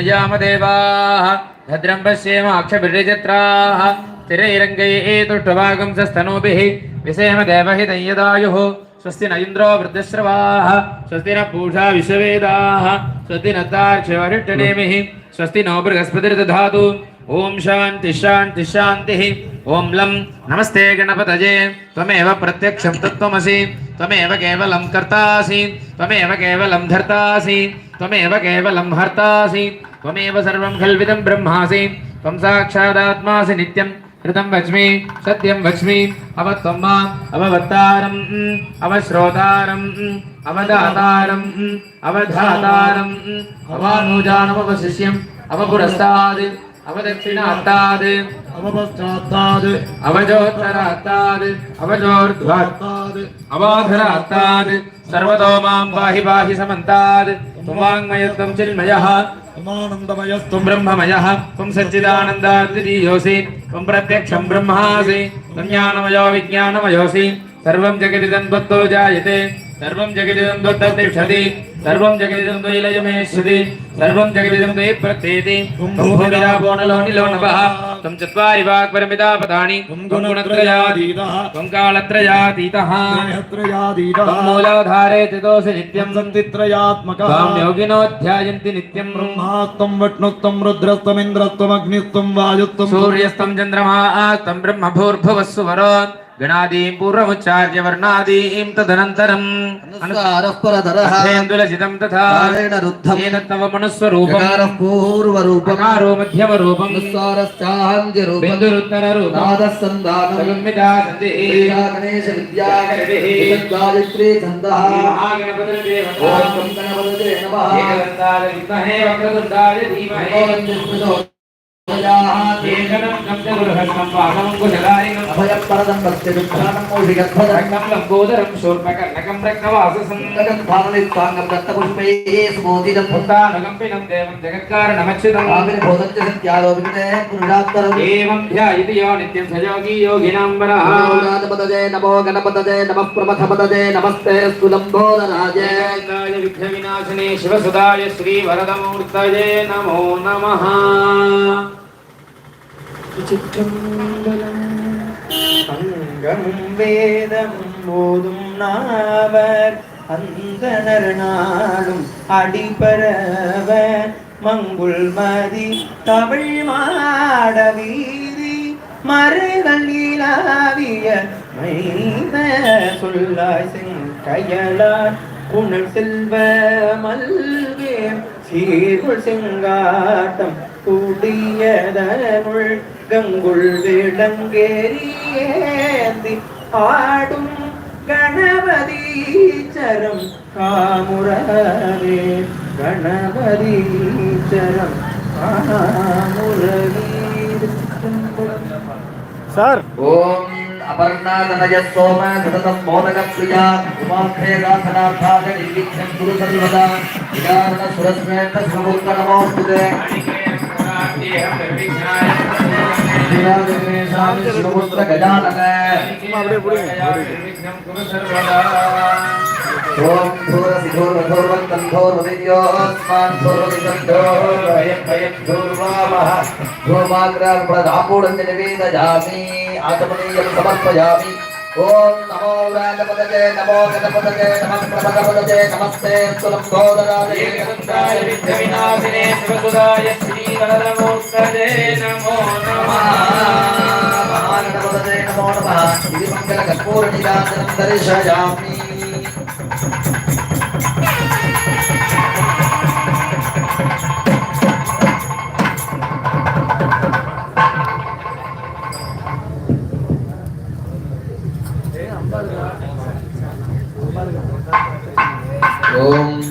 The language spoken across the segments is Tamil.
कर्णे विष्णुनिजामदेवाः भद्रं पश्येमाक्षभिर्यजत्राः स्थिरैरङ्गैः तुष्टभागंसस्तनूभिः विषेम देवहितं यदायुः स्वस्ति न इन्द्रो वृद्धश्रवाः स्वस्ति न पूषा विश्ववेदाः स्वस्ति न तार्क्ष्यवरिष्ठनेमिः स्वस्ति नो बृहस्पतिर्दधातु ॐ शान्तिः शान्तिः शान्तिः ॐ लं नमस्ते गणपतये त्वमेव प्रत्यक्षं तत्त्वमसि त्वमेव केवलं कर्तासि त्वमेव केवलं धर्तासि त्वमेव केवलं हर्तासि त्वमेव सर्वं कल्विदं ब्रह्मासि त्वं साक्षादात्मासि नित्यं कृतं वच्मि सत्यं वच्मि अवत्वं माम् अववत्तारम् अवश्रोतारम् अवदातारम् अवधातारम् अवानुजानमवशिष्यम् अवपुरस्ताद् अवदक्षिणात्ताद् अवपश्चात्ताद् अवजोत्तरात्ताद् अवजोर्ध्वात्ताद् अवाधरात्ताद् सर्वतो मां पाहि पाहि समन्ताद् వాంగ్మయత్వం చిన్మయ బ్రహ్మానందమయ బ్రహ్మమయ త్వం సచ్చిదానందాద్వితీయోసి త్వం ప్రత్యక్షం బ్రహ్మాసి త్వం జ్ఞానమయో విజ్ఞానమయోసి సర్వం జగదిదం త్వత్తో జాయతే సర్వం జగదిదం త్వత్తతిష్టతి సర్వం జగదిదం ద్వైలయమేశ్వతి సర్వం జగవిదంబే ప్రచేతి కుంభూమిరాపోణలోనిలో నమ తం చత్వారి వాగ్పరమితా పదాని గుణత్రయాదీత కాళత్రయాదీత మూలాధారే తితోసి నిత్యం సంతిత్రయాత్మక యోగినోధ్యాయంతి నిత్యం బ్రహ్మాత్వం వట్నుత్వం రుద్రత్వమింద్రత్వమగ్నిత్వం వాయుత్వం సూర్యస్తం చంద్రమా ఆత్తం బ్రహ్మభూర్భువస్సు వరాన్ గణాదీం పూర్వముచ్చార్య వర్ణాదీం తదనంతరం అనుసారః పరధరః హేందులజితం తథా కారేణ రుద్ధం ఏతత్వ మనుస్వరూపం కారః పూర్వ రూపం కారో మధ్యమ రూపం అనుసారశ్చాహంజ రూపం బిందురుత్తర రూపం నాదః సంధానం గణేశ విద్యా గాయత్రీ ఛందః మహాగణపతి దేవతా ఓం గణపతి నమః ఏకదంతాయ విద్మహే వక్రతుండాయ శివసుదాయ శ్రీ వరదమూర్తయే నమో నమ नमः அங்கமும் வேதமும் போதும் நாவர். அந்தனர் நாளும் அடிபரவ மங்குள் மதி தமிழ் மாட வீதி. மருகள் இலாவிய மைந்த சொல்லாய் செங்கயலார். புனல் செல்வ மல்வே சீர்குள் செங்காட்டம் கூடியதனுள் கங்குள் விடங்கேறியேந்தி ஆடும் கணபதி சரம் காமுரவே கணபதி சரம் சார். ஓம் அபர்ணாதனய சோம சததம் மோதக பிரியா உமாக்ஷேகாசனார்த்தாக நிர்விக்ஷம் குரு சர்வதா. விகாரண சுரஸ்மேத்த சமுத்த ओम घोर घोर घोर ओम नमो व्रातपदजे नमो गतपदजे नमः प्रपदपदजे नमस्ते तुलं गोदराजे विद्याविनाशिने शिवसुदाय श्री పరమోత్తరే నమో నమః. నమో నమః. ఇది మంగళ కర్పూర నిరాజనం దర్శయామి ओम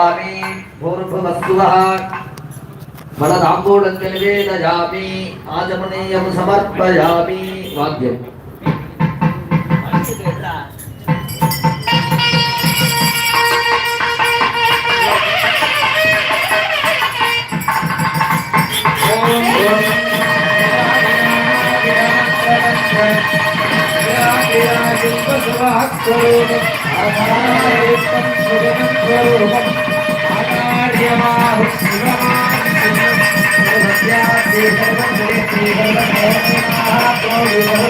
ददामि भूर्भुवस्सुवः। फलदाम्बूढस्य निवेदयामि आचमनीयं Thank you.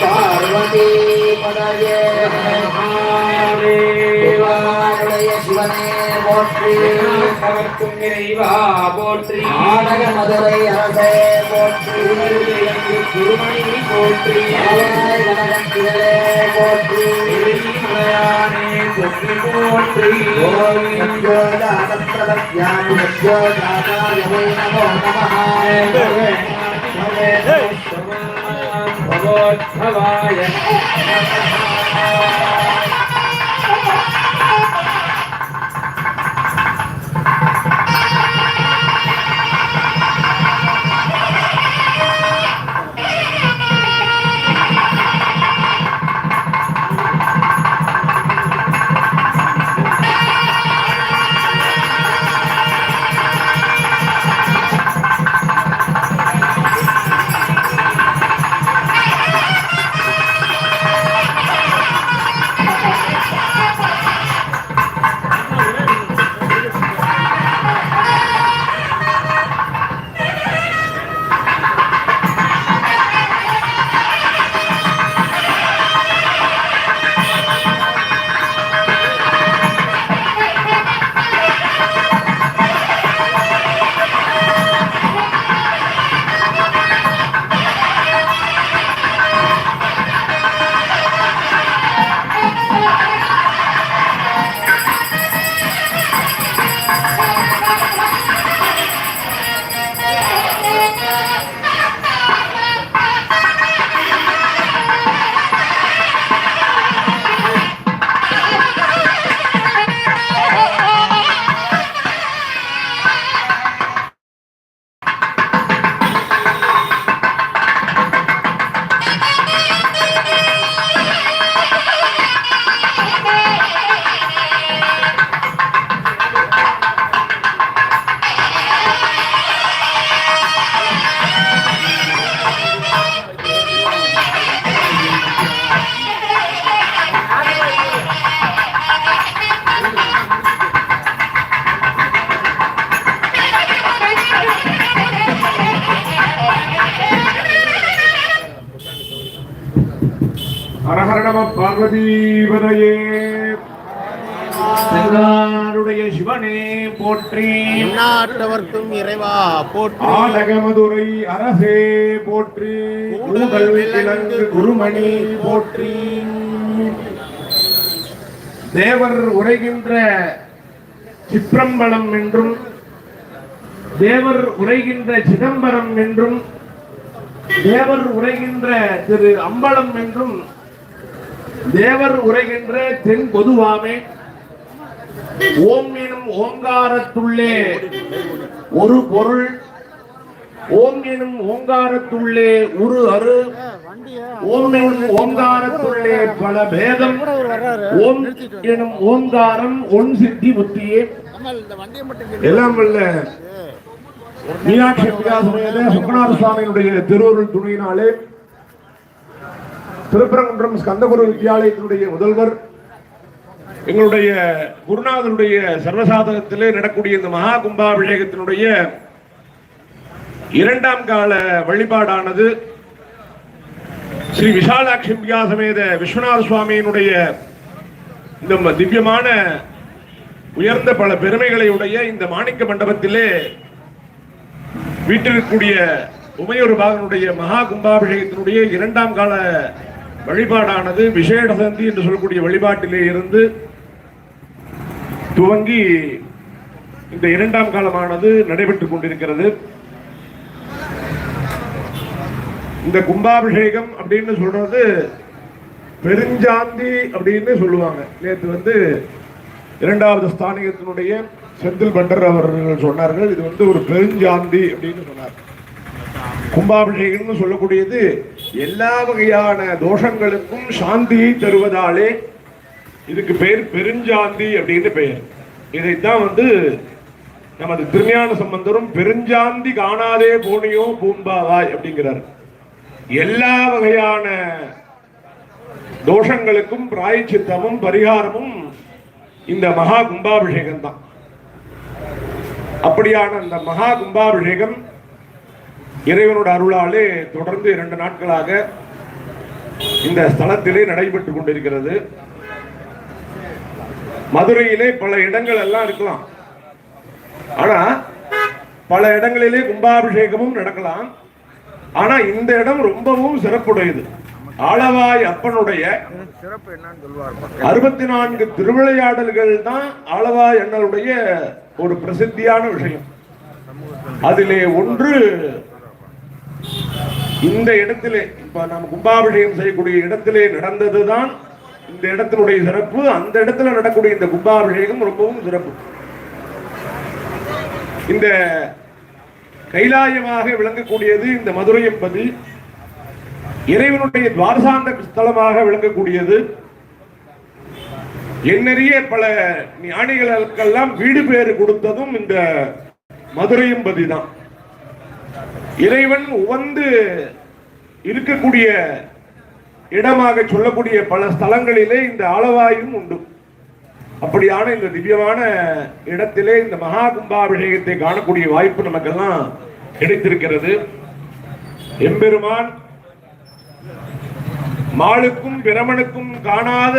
పార్వతీ పదయే మహాదేవా சிவனே போற்றி இறைவா போற்றி ஆனக மதுரை அரசே போற்றி குருமணி போற்றி ஆலய கனகத்திலே போற்றி மலையானே போற்றி போற்றி சத்யோஜாதப்பிரதத்யாமி சத்யோஜாதாய வை நமோ நமः பவோத்பவாய ஹரஹர நம சிவனே போற்றி. நாட்டவர்க்கும் இறைவா போற்றி. ஆலகமதுரை அரசே போற்றி. உடல் விலங்கு குருமணி போற்றி. தேவர் உரைகின்ற சிற்றம்பலம் என்றும் தேவர் உரைகின்ற சிதம்பரம் என்றும் தேவர் உரைகின்ற திரு அம்பலம் என்றும் தேவர் உரைகின்ற தென் பொதுவாமே. ஓம் எனும் ஓங்காரத்துள்ளே ஒரு பொருள் ஓம் எனும் ஓங்காரத்துள்ளே உரு அரு ஓம் எனும் ஓங்காரத்துள்ளே பல பேதம் ஓம் எனும் ஓங்காரம் ஒன் சித்தி புத்தியே. எல்லாம் வல்ல மீனாட்சி விகாசமேத சுக்கநாத சுவாமியினுடைய திருவருள் துணையினாலே திருப்பரங்குன்றம் ஸ்கந்தகுரு வித்யாலயத்தினுடைய முதல்வர் எங்களுடைய குருநாதனுடைய சர்வசாதகத்திலே நடக்கூடிய இந்த மகா கும்பாபிஷேகத்தினுடைய இரண்டாம் கால வழிபாடானது ஸ்ரீ விசாலாட்சி வியாசமேத விஸ்வநாத சுவாமியினுடைய இந்த திவ்யமான உயர்ந்த பல பெருமைகளை உடைய இந்த மாணிக்க மண்டபத்திலே வீட்டிற்குரிய உமையூர் பாகனுடைய மகா கும்பாபிஷேகத்தினுடைய இரண்டாம் கால வழிபாடானது விசேட சந்தி என்று சொல்லக்கூடிய வழிபாட்டிலே இருந்து துவங்கி இந்த இரண்டாம் காலமானது நடைபெற்றுக் கொண்டிருக்கிறது. இந்த கும்பாபிஷேகம் அப்படின்னு சொல்றது பெருஞ்சாந்தி அப்படின்னு சொல்லுவாங்க. நேற்று வந்து இரண்டாவது ஸ்தானிகத்தினுடைய செந்தில் பண்டர் அவர்கள் சொன்னார்கள் இது வந்து ஒரு பெருஞ்சாந்தி அப்படின்னு சொன்னார். கும்பாபிஷேகம்னு சொல்லக்கூடியது எல்லா வகையான தோஷங்களுக்கும் சாந்தியை தருவதாலே இதுக்கு பெயர் பெருஞ்சாந்தி அப்படின்னு பெயர். இதைத்தான் வந்து நமது திருஞான சம்பந்தரும் பெருஞ்சாந்தி காணாதே போனியோ பூம்பாவாய் அப்படிங்கிறார். எல்லா வகையான தோஷங்களுக்கும் பிராய்ச்சித்தமும் பரிகாரமும் இந்த மகா கும்பாபிஷேகம் தான். அப்படியான அந்த மகா கும்பாபிஷேகம் இறைவனோட அருளாலே தொடர்ந்து இரண்டு நாட்களாக இந்த ஸ்தலத்திலே நடைபெற்று கொண்டிருக்கிறது. மதுரையிலே பல இடங்கள் எல்லாம் இருக்கலாம். ஆனா பல இடங்களிலே கும்பாபிஷேகமும் நடக்கலாம். ஆனா இந்த இடம் ரொம்பவும் சிறப்புடையது. ஆளவாய் அப்பனுடைய சிறப்பு என்னன்னு சொல்லுவார் அறுபத்தி நான்கு திருவிளையாடல்கள் தான் ஆளவாய் அண்ணனுடைய ஒரு பிரசித்தியான விஷயம். அதிலே ஒன்று இந்த இடத்திலே இப்ப நாம் கும்பாபிஷேகம் செய்யக்கூடிய இடத்திலே நடந்ததுதான் இந்த இடத்தினுடைய சிறப்பு. அந்த இடத்துல நடக்கக்கூடிய இந்த கும்பாபிஷேகம் ரொம்பவும் சிறப்பு. இந்த கைலாயமாக விளங்கக்கூடியது இந்த மதுரை என்பது இறைவனுடைய துவாரசாந்த ஸ்தலமாக விளங்கக்கூடியது. எண்ணறிய பல ஞானிகளுக்கெல்லாம் வீடு பேறு கொடுத்ததும் இந்த மதுரையும் தான் இறைவன் உவந்து இருக்கக்கூடிய இடமாக சொல்லக்கூடிய பல ஸ்தலங்களிலே இந்த ஆளவாயும் உண்டு. அப்படியான இந்த திவ்யமான இடத்திலே இந்த மகா கும்பாபிஷேகத்தை காணக்கூடிய வாய்ப்பு நமக்கெல்லாம் கிடைத்திருக்கிறது. எம்பெருமான் மாளுக்கும் பிரமனுக்கும் காணாத